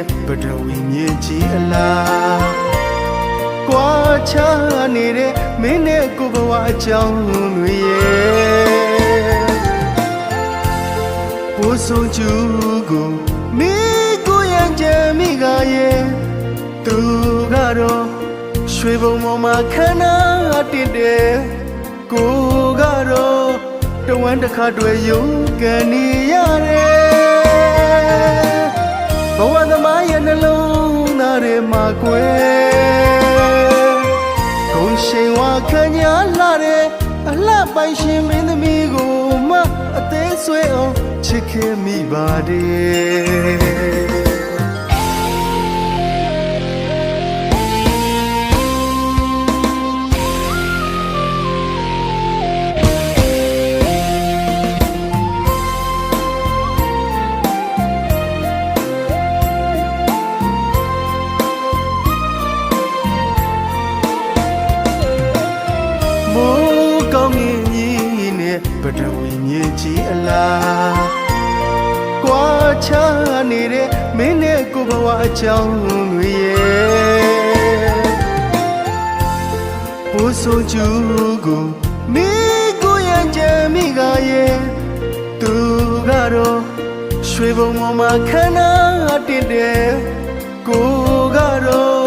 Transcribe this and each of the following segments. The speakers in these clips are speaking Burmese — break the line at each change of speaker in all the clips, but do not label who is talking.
တဲ့ပဒဝီမြင့်ကြီးအလားကွာချနေတဲ့မင်းနဲ့ကိုဘဝအကြောင်းတွေရဲ့ပိုးဆုံးချူကိုမိကိုရဲ့ကြမိကရဲ့သူကတော့ရွှေဘုံပေါ်မှာခန္ဓာတင်တယ်ကိုကတော့တဝမ်းတစ်ခါတွေ့ရုံကန်နေရတယ် ဘဝသမားရဲ့နှလုံးသားထဲမှာကွယ်ဂုံရှိန်ဝါခံညာလာတဲ့အလှပိုင်ရှင်မင်းသမီးကိုမအသေးဆွဲအောင်ချစ်ခင်မိပါတယ် ပထဝီမြေကြီးအလားကွာချနေတဲ့မင်းနဲ့ကိုဘဝအကြောင်းတွေရဲ့ဘိုးဆိုကျူကိုမိကိုရံချမ်းမိကရဲ့သူကတော့ရွှေဘုံပေါ်မှာခန္ဓာတစ်တဲ့ကိုကတော့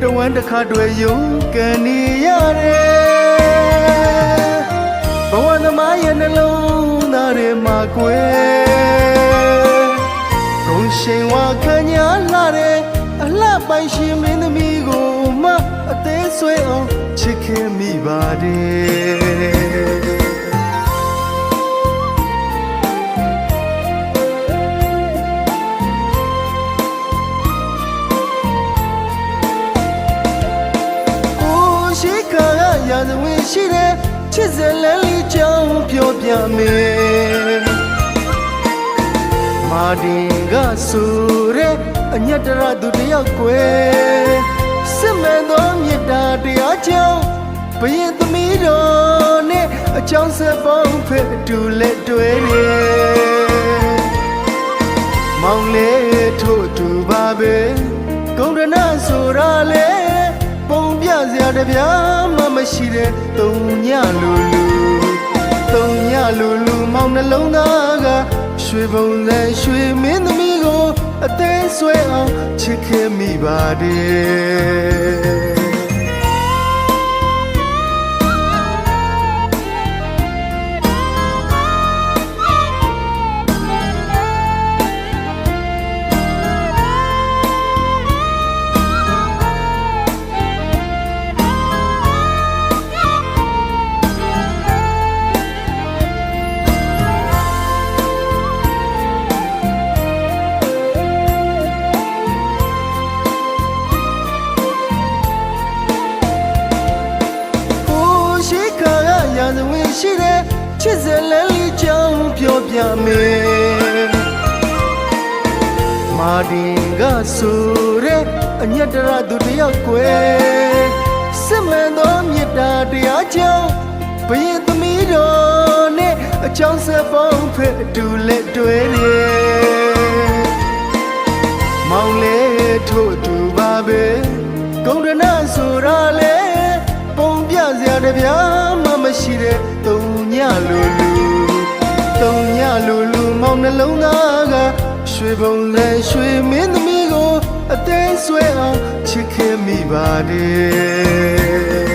တဝမ်းတစ်ခါတည်းယုံကန်နေရတယ် ပိုင်ရှင်မင်းသမီးကိုမအသေးဆွဲအောင်ချစ်ခင်မိပါတယ်ကိုရှိခါရရာဇဝင်ရှိတဲ့ချစ်စလန်းလေးကြောင်းပြောပြမယ် မာတင်ကဆိုတဲ့အညက်တရသူတယောက်ကွယ်စစ်မှန်သောမေတ္တာတရားကြောင့်ဘယင်သမီးတော်နဲ့အကြောင်းဆက်ပေါင်းဖက်အတူလက်တွဲတယ်မောင်လေးထို့တူပါပဲဂုံရဏဆိုတာလေပုံပြစရာတစ်ပြားမှမရှိတဲ့တုံညလူလူတုံညလူလူမောင်နှလုံးသားက ရွှေပုံစံရွှေမင်းသမီးကိုအသေးဆွဲအောင်ချစ်ခင်မိပါတယ် ရှိတဲ့ချစ်စလန်းလေးကြောင်းပြောပြမယ်မာတင်ကဆိုတဲ့အညက်တရသူတယောက်ကွယ်စစ်မှန်သောမေတ္တာတရားကြောင့်ဘယင်သမီးတော်နဲ့အကြောင်းဆက်ပေါင်းဖက်အတူလက်တွဲနေမောင်လေးထို့သူပါပဲဂုံရဏဆိုတာ ရှိတဲ့တုံညလူလူတုံညလူလူမောင်နှလုံးသားကရွှေပုံစံရွှေမင်းသမီးကိုအသေးဆွဲအောင်ချစ်ခင်မိပါတယ်